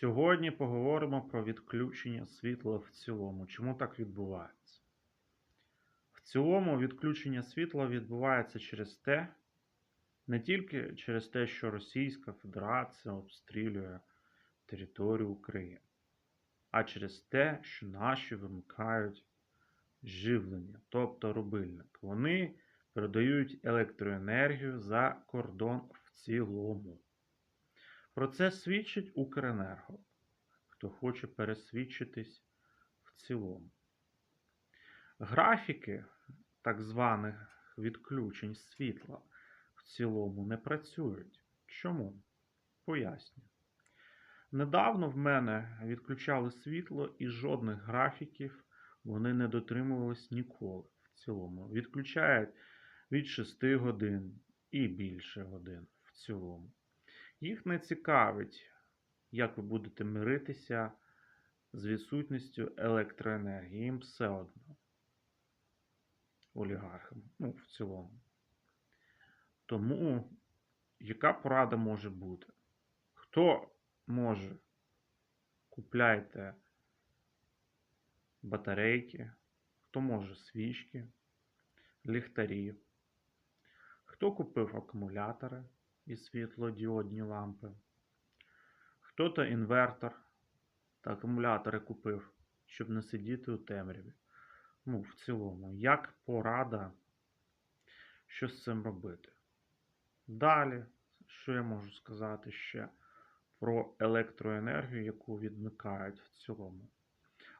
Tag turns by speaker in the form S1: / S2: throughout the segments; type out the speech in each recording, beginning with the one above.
S1: Сьогодні поговоримо про відключення світла в цілому. Чому так відбувається? В цілому відключення світла відбувається через те, не тільки через те, що Російська Федерація обстрілює територію України, а через те, що наші вимикають живлення, тобто рубильник. Вони передають електроенергію за кордон в цілому. Про це свідчить Укренерго, хто хоче пересвідчитись в цілому. Графіки так званих відключень світла в цілому не працюють. Чому? Поясню. Недавно в мене відключали світло і жодних графіків вони не дотримувались ніколи в цілому. Відключають від 6 годин і більше годин в цілому. Їх не цікавить, як ви будете миритися з відсутністю електроенергії. Їм все одно. Олігархам. Ну, в цілому. Тому, яка порада може бути? Хто може купляйте батарейки, хто може свічки, ліхтарі, хто купив акумулятори і світлодіодні лампи, хто-то інвертор та акумулятори купив, щоб не сидіти у темряві. Ну, в цілому, як порада, що з цим робити? Далі, що я можу сказати ще про електроенергію, яку відмикають в цілому.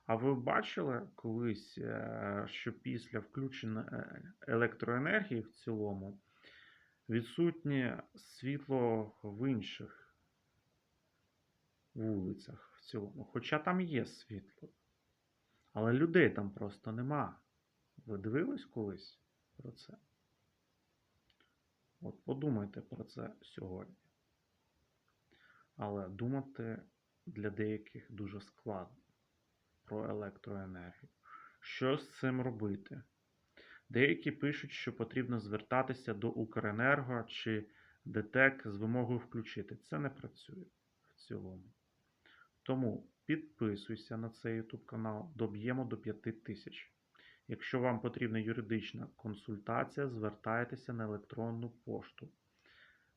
S1: А ви бачили колись, е, що після включення е, електроенергії в цілому відсутнє світло в інших вулицях в цілому? Хоча там є світло. Але людей там просто нема. Ви дивились колись про це? От подумайте про це сьогодні. Але думати для деяких дуже складно про електроенергію. Що з цим робити? Деякі пишуть, що потрібно звертатися до Укренерго чи ДТЕК з вимогою включити. Це не працює в цілому. Тому підписуйся на цей YouTube канал, доб'ємо до 5 тисяч. Якщо вам потрібна юридична консультація, звертайтеся на електронну пошту.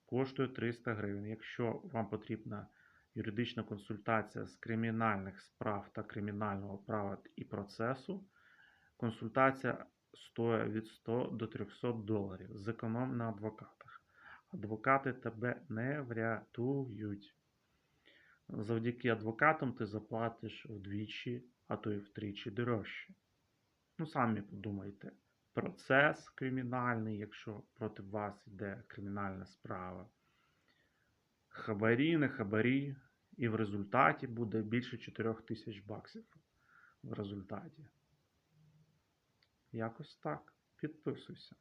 S1: Коштує 300 гривень. Якщо вам потрібна юридична консультація з кримінальних справ та кримінального права і процесу, консультація стоїть від 100 до 300 доларів. Зеконом на адвокатах. Адвокати тебе не врятують. Завдяки адвокатам ти заплатиш вдвічі, а то й втричі дорожче. Ну, самі подумайте. Процес кримінальний, якщо проти вас йде кримінальна справа. Хабарі, не хабарі, і в результаті буде більше 4 тисяч баксів. В результаті. Якось так. Підписуйся.